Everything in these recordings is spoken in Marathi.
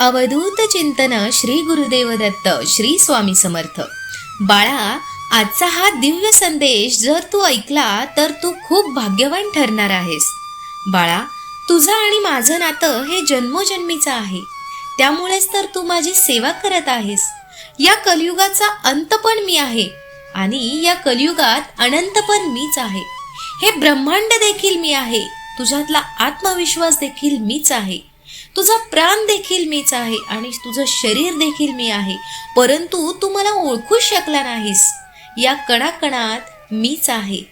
अवधूत चिंतन श्री गुरुदेव दत्त श्री स्वामी समर्थ. बाळा आजचा हा दिव्य संदेश जर तू ऐकला तर तू खूप भाग्यवान ठरणार आहेस. बाळा तुझं आणि माझं नातं हे जन्मोजन्मीचं आहे. त्यामुळेच तर तू माझी सेवा करत आहेस. या कलियुगाचा अंत पण मी आहे आणि या कलियुगात अनंत पण मीच आहे. हे ब्रह्मांड देखील मी आहे. तुझ्यातला आत्मविश्वास देखील मीच आहे. तुझा प्राण देखील मीच आहे आणि तुझं शरीर देखील मी आहे. परंतु तू मला ओळखूच शकला नाहीस. या कणाकणात मीच आहे.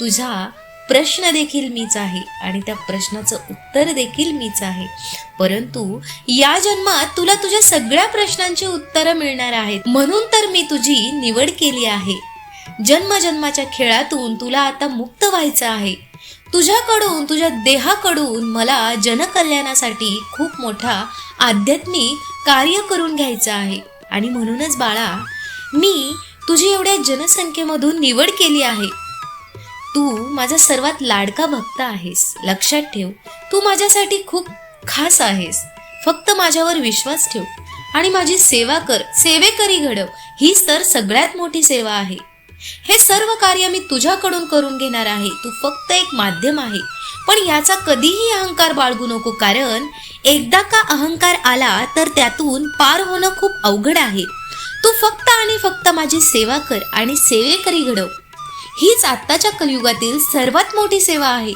तुझा प्रश्न देखील मीच आहे आणि त्या प्रश्नाचं उत्तर देखील मीच आहे. परंतु या जन्मात तुला तुझ्या सगळ्या प्रश्नांची उत्तरं मिळणार आहेत. म्हणून तर मी तुझी निवड केली आहे. जन्मजन्माच्या खेळातून तुला आता मुक्त व्हायचं आहे. तुझ्याकडून तुझ्या देहाकडून मला जनकल्याणासाठी खूप मोठा आध्यात्मिक कार्य करून घ्यायचं आहे. आणि म्हणूनच बाळा मी तुझी एवढ्या जनसंख्येमधून निवड केली आहे. तू माझा सर्वात लाडका भक्त आहेस. लक्षात ठेव तू माझ्यासाठी खूप खास आहेस. फक्त माझ्यावर विश्वास ठेव आणि माझी सेवा कर. सेवेकरी घडव. हीच तर सगळ्यात मोठी सेवा आहे. हे सर्व कार्य मी तुझ्याकडून करून घेणार आहे. तू फक्त एक माध्यम आहे. पण याचा कधीही अहंकार बाळगू नको कारण एकदा का अहंकार आला तर त्यातून पार होणं खूप अवघड आहे. तू फक्त आणि फक्त माझी सेवा कर आणि सेवेकरी घडव. हीच आत्ताच्या कलियुगातील सर्वात मोठी सेवा आहे.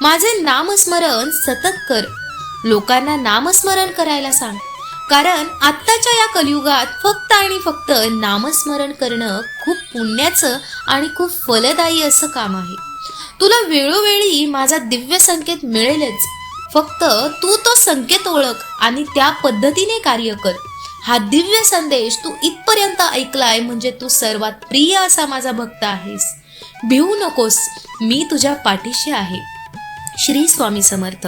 माझे नामस्मरण सतत कर. लोकांना नामस्मरण करायला सांग. कारण आत्ताच्या या कलियुगात फक्त आणि फक्त नामस्मरण करणं खूप पुण्याचं आणि खूप फलदायी असं काम आहे. तुला वेळोवेळी माझा दिव्य संकेत मिळेलच. फक्त तू तो संकेत ओळख आणि त्या पद्धतीने कार्य कर. हा दिव्य संदेश तू इथपर्यंत ऐकलाय म्हणजे तू सर्वात प्रिय असा माझा भक्त आहेस. भिवू नकोस. मी तुझ्या पाठीशी आहे. श्री स्वामी समर्थ.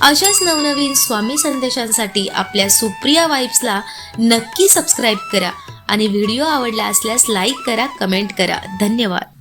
अशाच नवनवीन स्वामी संदेशांसाठी आपल्या सुप्रिया वाईब्सला नक्की सबस्क्राईब करा आणि व्हिडिओ आवडला असल्यास लाईक करा कमेंट करा. धन्यवाद.